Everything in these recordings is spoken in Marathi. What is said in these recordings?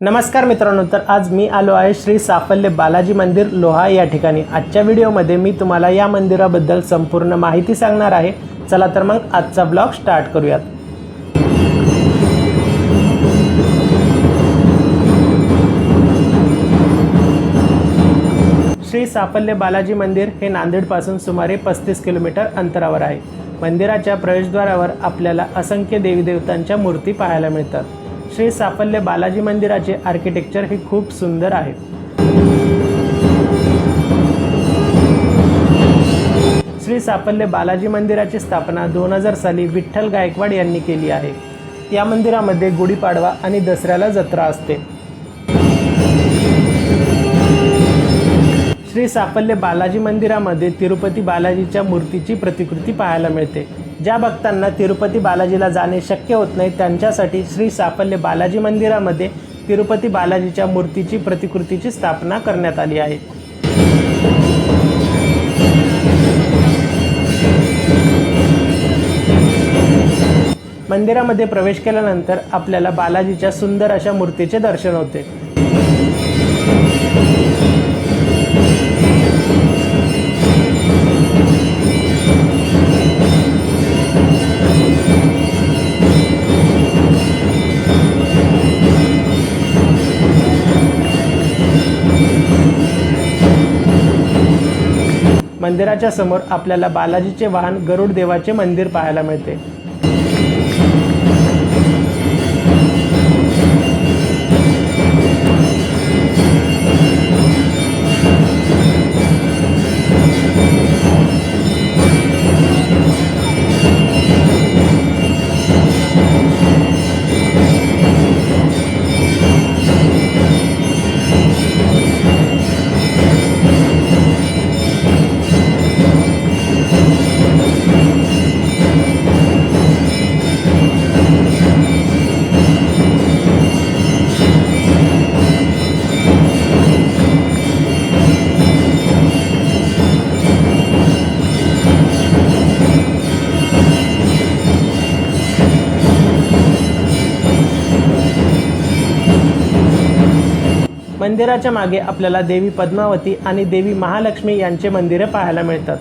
नमस्कार मित्रांनो तर आज मी आलो आहे श्री साफल्य बालाजी मंदिर लोहा या ठिकाणी. आजच्या व्हिडिओमध्ये मी तुम्हाला या मंदिराबद्दल संपूर्ण माहिती सांगणार आहे. चला तर मग आजचा ब्लॉग स्टार्ट करूयात. श्री साफल्य बालाजी मंदिर हे नांदेडपासून सुमारे पस्तीस किलोमीटर अंतरावर आहे. मंदिराच्या प्रवेशद्वारावर आपल्याला असंख्य देवीदेवतांच्या मूर्ती पाहायला मिळतात. श्री साफल्य बालाजी मंदिराचे आर्किटेक्चर हे खूप सुंदर आहे. श्री साफल्य बालाजी मंदिराची स्थापना दोन हजार साली विठ्ठल गायकवाड यांनी केली आहे. या मंदिरामध्ये गुढीपाडवा आणि दसऱ्याला जत्रा असते. श्री साफल्य बालाजी मंदिरामध्ये तिरुपती बालाजीच्या मूर्तीची प्रतिकृती पाहायला मिळते. ज्या भक्तांना तिरुपती बालाजीला जाणे शक्य होत नाही त्यांच्यासाठी श्री साफल्य बालाजी मंदिरामध्ये तिरुपती बालाजीच्या मूर्तीची प्रतिकृतीची स्थापना करण्यात आली आहे. मंदिरामध्ये प्रवेश केल्यानंतर आपल्याला बालाजीच्या सुंदर अशा मूर्तीचे दर्शन होते. मंदिराच्या समोर आपल्याला बालाजीचे वाहन गरुड देवाचे मंदिर पाहायला मिळते. मंदिराच्या मागे आपल्याला देवी पद्मावती आणि देवी महालक्ष्मी यांचे मंदिरं पाहायला मिळतात.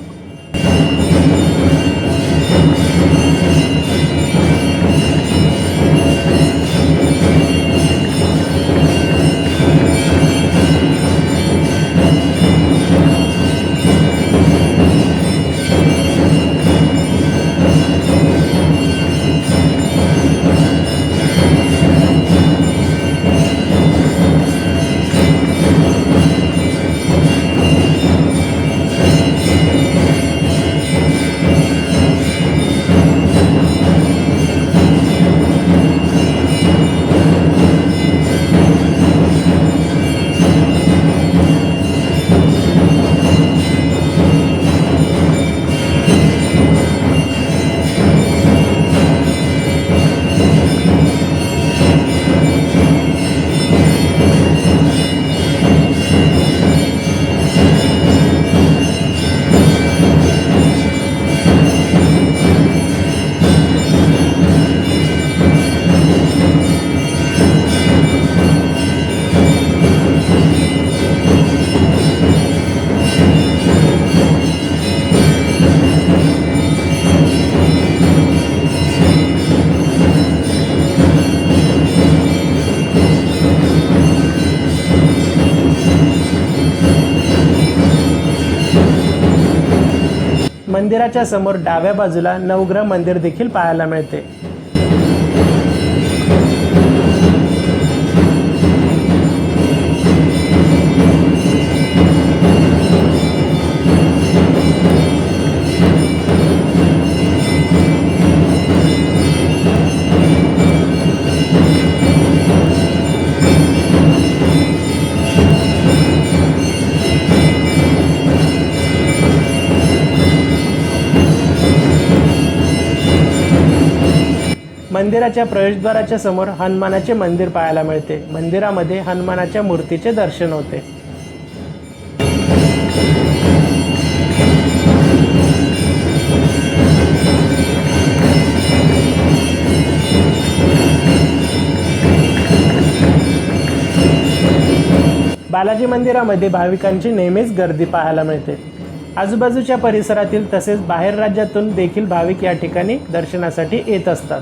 मंदिराच्या समोर डाव्या बाजूला नवग्रह मंदिर देखील पाहायला मिळते. मंदिराच्या प्रवेशद्वाराच्या समोर हनुमानाचे मंदिर पाहायला मिळते. मंदिरामध्ये हनुमानाच्या मूर्तीचे दर्शन होते. बालाजी मंदिरामध्ये भाविकांची नेहमीच गर्दी पाहायला मिळते. आजूबाजूच्या परिसरातील तसेच बाहेर राज्यातून देखील भाविक या ठिकाणी दर्शनासाठी येत असतात.